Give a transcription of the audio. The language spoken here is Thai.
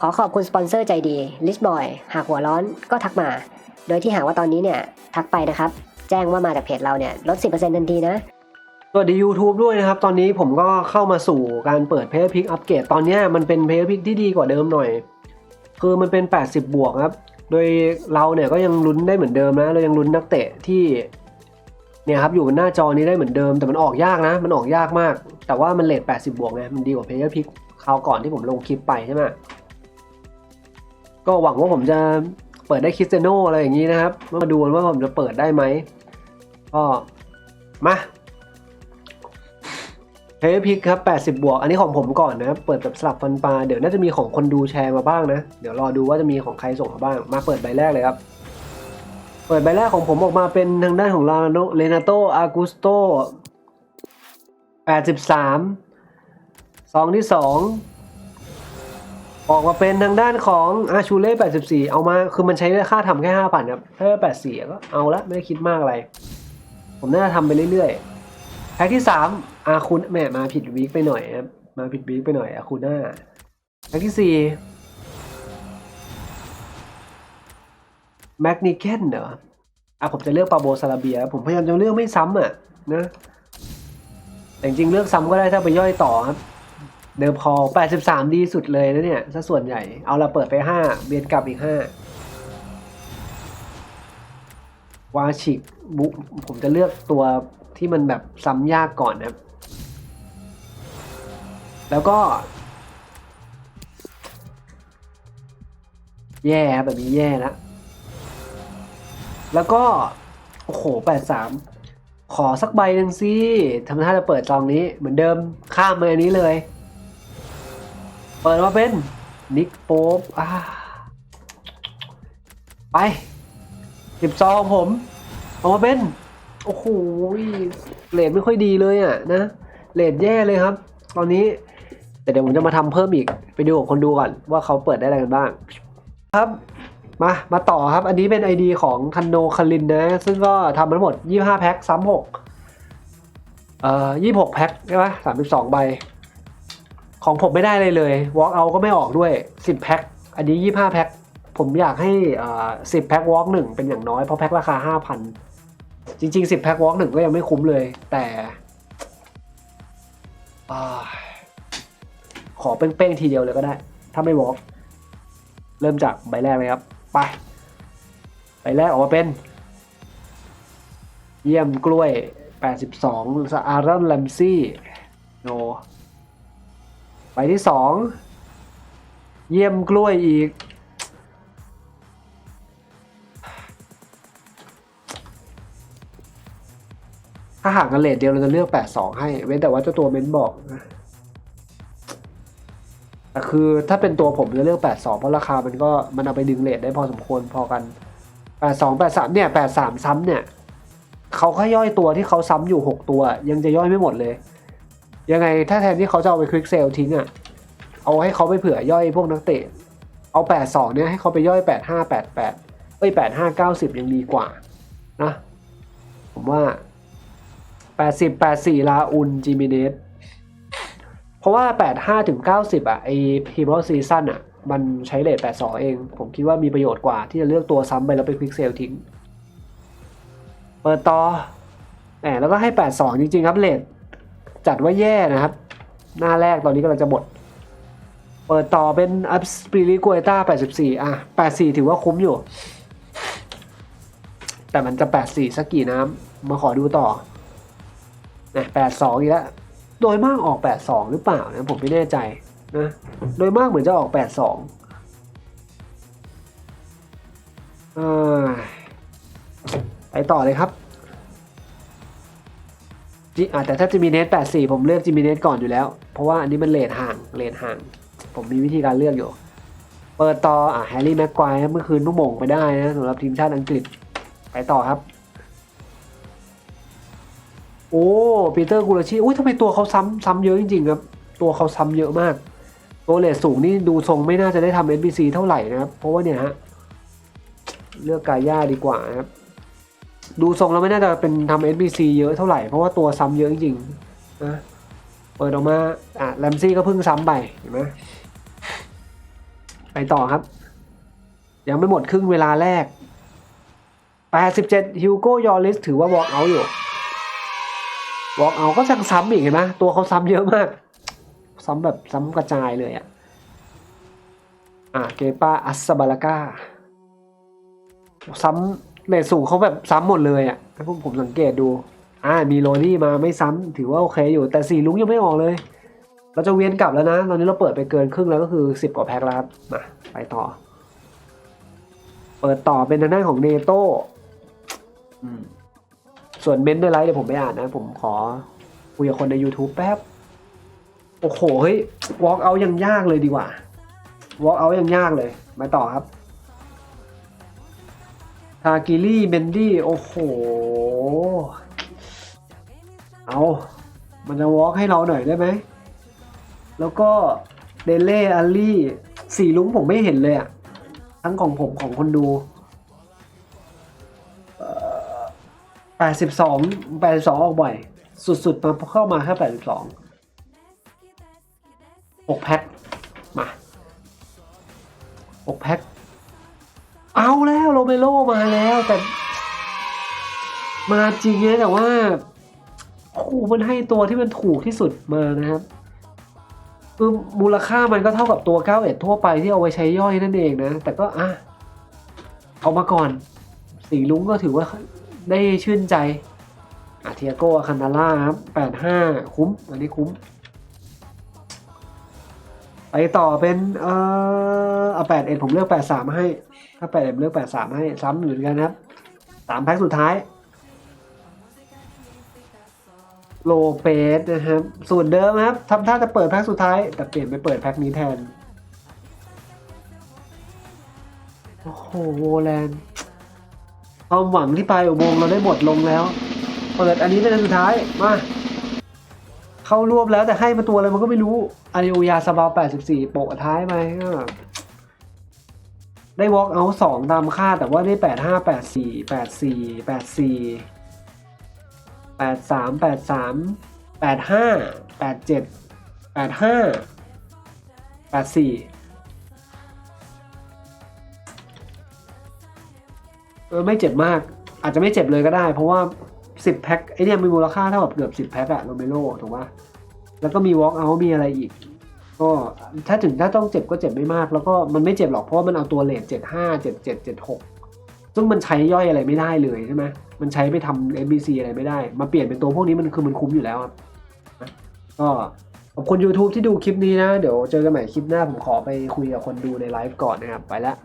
ขอขอบคุณสปอนเซอร์ใจดี List Boy หากหัวร้อนก็ทักมา โดยที่หากว่าตอนนี้เนี่ยทักไปนะครับ แจ้งว่ามาจากเพจเราเนี่ยลด 10%ทันทีนะสวัสดี YouTube ด้วยนะครับ ตอนนี้ผมก็เข้ามาสู่การเปิด p a y Pick อัปเกรดตอนนี้มันเป็น p a y Pick ที่ดีกว่าเดิมหน่อย คือมันเป็น 80 บวกครับ โดยเราเนี่ยก็ยังลุ้นได้เหมือนเดิมนะ เรายังลุ้นนักเตะที่เนี่ยครับอยู่บนหน้าจอนี้ได้เหมือนเดิม แต่มันออกยากนะ มันออกยากมาก แต่ว่ามันเลท80 บวกไงมันดีกว่า p a y Pick คราวก่อนที่ผมลงคลิปไปใช่ไหมก็หวังว่าผมจะเปิดได้คริสเตโนอะไรอย่างนี้นะครับมาดูกันว่าผมจะเปิดได้ไหมก็มาเฮ้ยพิกครับ 80 บวก อันนี้ของผมก่อนนะ เปิดแบบสลับฟันปลา เดี๋ยวน่าจะมีของคนดูแชร์มาบ้างนะ เดี๋ยวรอดูว่าจะมีของใครส่งมาบ้าง มาเปิดใบแรกเลยครับ เปิดใบแรกของผมออกมาเป็นทางด้านของลาโนเลนาโตอากุสโต 83 ซองที่2องออกมาเป็นทางด้านของอาชูเล่84 เอามาคือมันใช้ค่าทำแค่5,000ครับถ้า84 ก็เอาละไม่ได้คิดมากอะไร ผมน่าจะทำไปเรื่อยๆ แพ็กที่สามอาคุณแหม่มาผิดวีคไปหน่อยครับมาผิดวีคไปหน่อยอาคุณน่าแพ็กที่สี่แมกนิเคนเหรออะผมจะเลือกปาโบซาลาเบีย ผมพยายามจะเลือกไม่ซ้ำอะนะแต่จริงๆเลือกซ้ำก็ได้ถ้าไปย่อยต่อครับ เดิมพอ 83 ดีสุดเลยนะเนี่ยซะส่วนใหญ่ เอาละเปิดไป 5 เบียนกลับอีก 5 วาชิกบุผมจะเลือกตัวที่มันแบบซ้ำยากก่อนนะครับ แล้วก็ แย่แบบนี้แย่แล้วแล้วก็ โอ้โหแปดสามขอสักใบหนึ่งสิทำท่าจะเปิดซองนี้เหมือนเดิมข้ามมาอันนี้เลย เปิดมาเป็นนิกโป๊ปอ่าไปสิบซองผมออกมาเป็น โอ้โหเลทไม่ค่อยดีเลยอะนะเลทแย่เลยครับ ตอนนี้แต่เดี๋ยวผมจะมาทำเพิ่มอีก ไปดูกับคนดูก่อนว่าเขาเปิดได้อะไรกันบ้าง ครับมามาต่อครับ อันนี้เป็น ID ของคันโนคารินนะ ซึ่งก็ทำมาทั้งหมด 25 แพ็คซ้ำหกเอ่อ 26 แพ็คใช่ไหม32 ใบ ของผมไม่ได้เลยเลย Walk out ก็ไม่ออกด้วย 10 แพ็ค อันนี้ 25 แพ็ค ผมอยากให้เอ่อ10แพ็ค Walk 1เป็นอย่างน้อย เพราะแพ็คราคา 5,000 จริง ๆ 10 แพ็ค Walk 1ก็ยังไม่คุ้มเลย แต่ขอเป้งๆทีเดียวเลยก็ได้ ถ้าไม่ Walk เริ่มจากใบแรกเลยครับ ไป ใบแรกออกมาเป็น เยี่ยมกล้วย 82สอารอนแลมซี่โน บที่สองเยี่ยมกล้วยอีก ถ้าห่างกันเลทเดียวเราจะเลือก82ให้ เว้นแต่ว่าเจ้าตัวเม้นบอกนะแต่คือถ้าเป็นตัวผมจะเลือก82เพราะราคามันก็มันเอาไปดึงเลทได้พอสมควรพอกัน82 83เนี่ย83ซ้ำเนี่ยเขาแค่ย่อยตัวที่เขาซ้ำอยู่6ตัว ยังจะย่อยไม่หมดเลย ยังไงถ้าแทนที่เขาจะเอาไปควิกเซลทิ้งอะ เอาให้เขาไปเผื่อย่อยพวกนักเตะ เอา82เนี่ยให้เขาไปย่อย85 88เอ้ย85 90ยังดีกว่านะผมว่า80 84ลาอุนจิมิเนสเพราะว่า85ถึง90อะไอพีมอลซีซั่นอะ มันใช้เลท82เอง ผมคิดว่ามีประโยชน์กว่าที่จะเลือกตัวซ้ำไปแล้วไปควิกเซลทิ้ง เปิดต่อแหมแล้วก็ให้82จริง ๆ ครับเลท จัดว่าแย่นะครับ หน้าแรกตอนนี้กำลังจะหมด เปิดต่อเป็นอัพสปิริกัวต้า84 อะ 84 ถือว่าคุ้มอยู่ แต่มันจะ 84 สักกี่น้ำมาขอดูต่อนะ82 อีกแล้ว โดยมากออก 82 หรือเปล่านะผมไม่แน่ใจนะ โดยมากเหมือนจะออก 82อ่าไปต่อเลยครับ จิอ่าแต่ถ้าจิมิเนส84 ผมเลือกจิมิเนสก่อนอยู่แล้ว เพราะว่าอันนี้มันเลทห่างเลทห่าง ผมมีวิธีการเลือกอยู่ เปิดต่ออะแฮร์รี่แม็กควายเมื่อคืนนุ่มหม่งไปได้นะสำหรับทีมชาติอังกฤษไปต่อครับ โอ้ปีเตอร์กูลาชีอุ้ยทำไมตัวเขาซ้ำซ้ำเยอะจริงๆครับ ตัวเขาซ้ำเยอะมาก ตัวเลทสูงนี่ดูทรงไม่น่าจะได้ทำ NPC เท่าไหร่นะครับ เพราะว่าเนี่ยฮะเลือกกาย่าดีกว่านะครับ ดูทรงแล้วไม่น่าจะเป็นทำ NPC เยอะเท่าไหร่ เพราะว่าตัวซ้ำเยอะจริงนะเปิดออกมา อะแรมซี่ก็เพิ่งซ้ำไปเห็นไหมไปต่อครับ ยังไม่หมดครึ่งเวลาแรก 87ฮิวโก้ยอริสถือว่า walk out อยู่ walk out ก็ยังซ้ำอีกเห็นไหมตัวเขาซ้ำเยอะมาก ซ้ำแบบซ้ำกระจายเลยอะอะเกปาอัสซาบาลากาซ้ำ เลทสูงเขาแบบซ้ำหมดเลยอะให้ผมผมสังเกตดู อ่า มีโรนี่มาไม่ซ้ำถือว่าโอเคอยู่ แต่สีลุงยังไม่ออกเลย เราจะเวียนกลับแล้วนะ ตอนนี้เราเปิดไปเกินครึ่งแล้วก็คือสิบกว่าแพ็คแล้วครับ มาไปต่อ เปิดต่อเป็นทางด้านของเนโต้อืมส่วนเมนต์ในไลฟ์เดี๋ยวผมไม่อ่านนะ ผมขอคุยกับคนใน YouTube แป๊บ โอ้โห เฮ้ย walk out ยังยากเลยดีกว่า walk out ยังยากเลย มาต่อครับ ทากิลี่เมนดี้ โอ้โห เอามันจะ walk ให้เราหน่อยได้ไหม แล้วก็เดเล่อัลลี่สีลุงผมไม่เห็นเลยอะทั้งของผมของคนดูแปดสิบสองแปดสิบสองออกบ่อย สุดๆมาเข้ามาแค่แปดสิบสองหกแพ็คมาหกแพ็ค เอาแล้วโรเมโลมาแล้วแต่ มาจริงนะแต่ว่าโอ้มันให้ตัวที่มันถูกที่สุดมานะครับคือมูลค่ามันก็เท่ากับตัว 91 ทั่วไปที่เอาไว้ใช้ย่อยนั่นเองนะ แต่ก็อะเอามาก่อน สีลุงก็ถือว่าได้ชื่นใจอาเทียโกคันนาร่าครับ85 คุ้ม อันนี้คุ้ม ไปต่อเป็น เอ่อเอา81 ผมเลือก 83 ให้ ถ้า81ผมเลือก83ให้ซ้ำเหมือกันครับสามแพ็คสุดท้าย โลเปสนะครับสูตรเดิมครับทำท่าจะเปิดแพ็คสุดท้าย แต่เปลี่ยนไปเปิดแพ็คนี้แทน โอ้โหโวแลนความหวังที่ปลายอุโมงค์เราได้หมดลงแล้ว เปิดอันนี้เป็นอันสุดท้าย มา เข้ารวบแล้วแต่ให้มาตัวอะไรมันก็ไม่รู้อาริโอยาสบา84โปะท้ายมาก็ ได้วอล์กเอาสองตามค่าแต่ว่าได้85 84 84 84แปดสามแปดสามแปดห้าแปดเจ็ดแปดห้าแปดสี่เออไม่เจ็บมาก อาจจะไม่เจ็บเลยก็ได้ เพราะว่าสิบแพ็คไอเนี่ยมีมูลค่าเท่ากับเกือบสิบแพ็คอะโรเมโลถูกปะแล้วก็มีวอล์กเอามีอะไรอีก ก็ถ้าถึงถ้าต้องเจ็บก็เจ็บไม่มาก แล้วก็มันไม่เจ็บหรอกเพราะว่ามันเอาตัวเลทเจ็ดห้าเจ็ดเจ็ดเจ็ดหกซึ่งมันใช้ย่อยอะไรไม่ได้เลยใช่ไหมมันใช้ไปทำ MBC อะไรไม่ได้ มาเปลี่ยนเป็นตัวพวกนี้มันคือมันคุ้มอยู่แล้วครับก็ขอบคุณ YouTube ที่ดูคลิปนี้นะ เดี๋ยวเจอกันใหม่คลิปหน้าผมขอไปคุยกับคนดูในไลฟ์ก่อนนะครับ ไปแล้ว